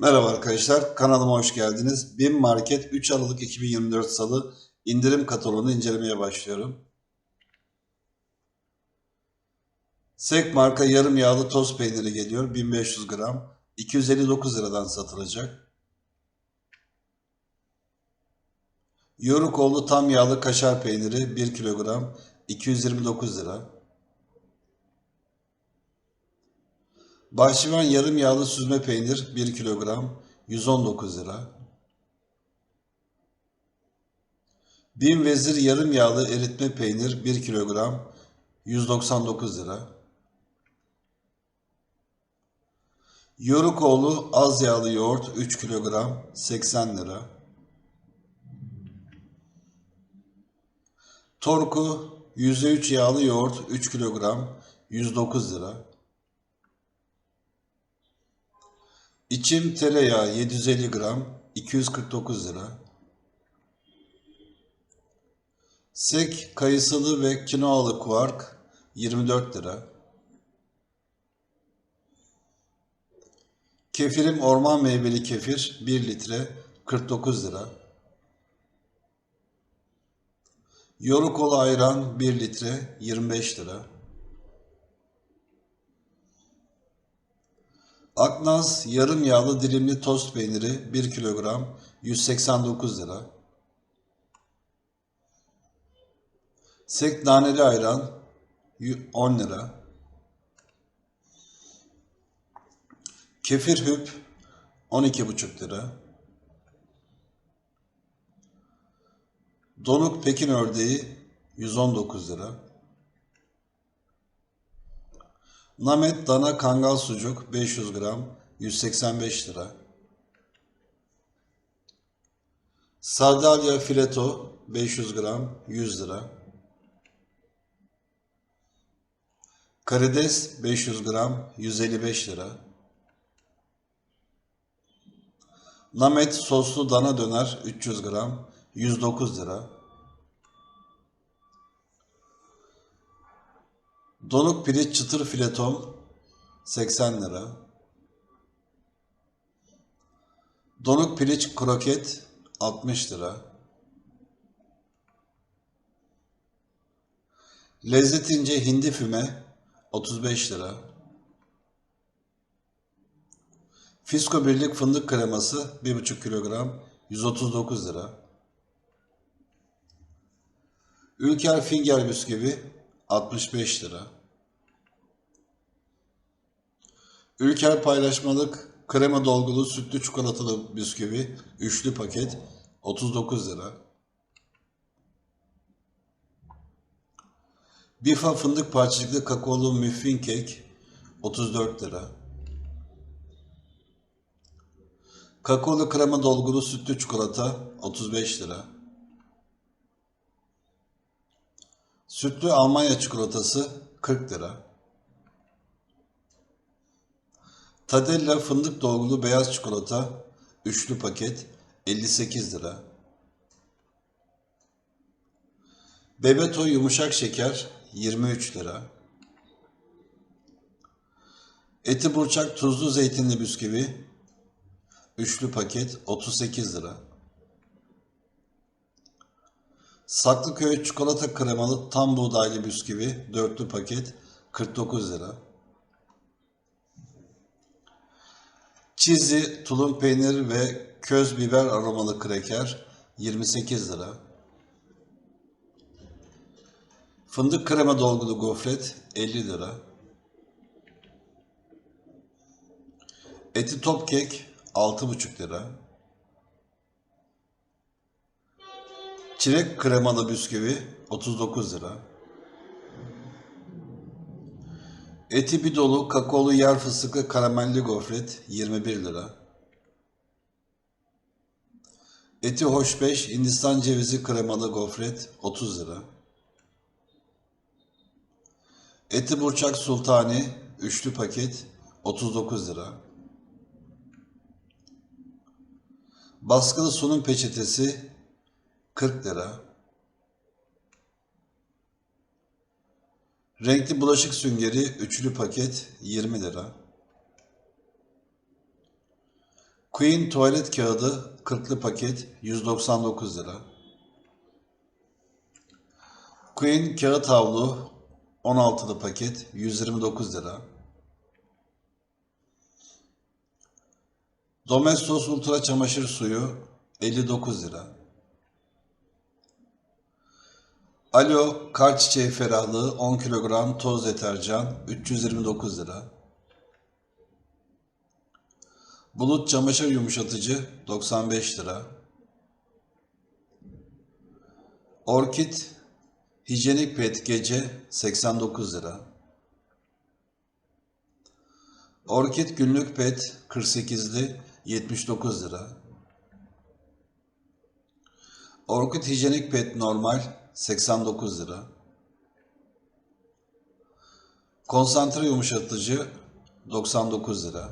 Merhaba arkadaşlar, kanalıma hoş geldiniz. BİM Market 3 Aralık 2024 Salı indirim kataloğunu incelemeye başlıyorum. Sek marka yarım yağlı toz peyniri geliyor. 1500 gram. 259 liradan satılacak. Yorukoğlu tam yağlı kaşar peyniri 1 kilogram. 229 lira. Bahçıvan yarım yağlı süzme peynir 1 kilogram 119 lira. Bin vezir yarım yağlı eritme peynir 1 kilogram 199 lira. Yorukoğlu az yağlı yoğurt 3 kilogram 80 lira. Torku %3 yağlı yoğurt 3 kilogram 109 lira. İçim tereyağı 750 gram 249 lira. Sek kayısılı ve kinoalı kuark 24 lira. Kefirim orman meyveli kefir 1 litre 49 lira. Yorukola ayran 1 litre 25 lira. Aknaz yarım yağlı dilimli tost peyniri 1 kilogram 189 lira. Sek naneli ayran 10 lira. Kefir hüp 12,5 lira. Donuk Pekin ördeği 119 lira. Namet dana kangal sucuk 500 gram 185 lira. Sardalya fileto 500 gram 100 lira. Karides 500 gram 155 lira. Namet soslu dana döner 300 gram 109 lira. Donuk piliç çıtır filetom 80 lira. Donuk piliç kroket 60 lira. Lezzetince hindi füme 35 lira. Fisko Birlik fındık kreması 1,5 kilogram 139 lira. Ülker Finger bisküvi 65 lira. Ülker paylaşmalık krema dolgulu sütlü çikolatalı bisküvi üçlü paket 39 lira. Bifa fındık parçacıklı kakaolu muffin kek 34 lira. Kakaolu krema dolgulu sütlü çikolata 35 lira. Sütlü Almanya çikolatası 40 lira. Tadella fındık dolgulu beyaz çikolata üçlü paket 58 lira. Bebeto yumuşak şeker 23 lira. Eti burçak tuzlu zeytinli bisküvi üçlü paket 38 lira. Saklıköy çikolata kremalı tam buğdaylı bisküvi dörtlü paket 49 lira. Çizi, tulum peynir ve köz biber aromalı kreker 28 lira. Fındık krema dolgulu gofret 50 lira. Eti top kek 6,5 lira. Çilek kremalı bisküvi 39 lira. Eti bir dolu kakaolu yer fıstıklı karamelli gofret 21 lira. Eti hoşbeş Hindistan cevizi kremalı gofret 30 lira. Eti burçak sultani üçlü paket 39 lira. Baskılı sunum peçetesi 40 lira. Renkli bulaşık süngeri üçlü paket 20 lira. Queen tuvalet kağıdı 40'lı paket 199 lira. Queen kağıt havlu 16'lı paket 129 lira. Domestos Ultra çamaşır suyu 59 lira. Alo kar çiçeği ferahlığı 10 kilogram toz deterjan 329 lira. Bulut çamaşır yumuşatıcı 95 lira. Orkid hijyenik pet gece 89 lira. Orkid günlük pet 48'li 79 lira. Orkid hijyenik pet normal 89 lira. Konsantre yumuşatıcı 99 lira.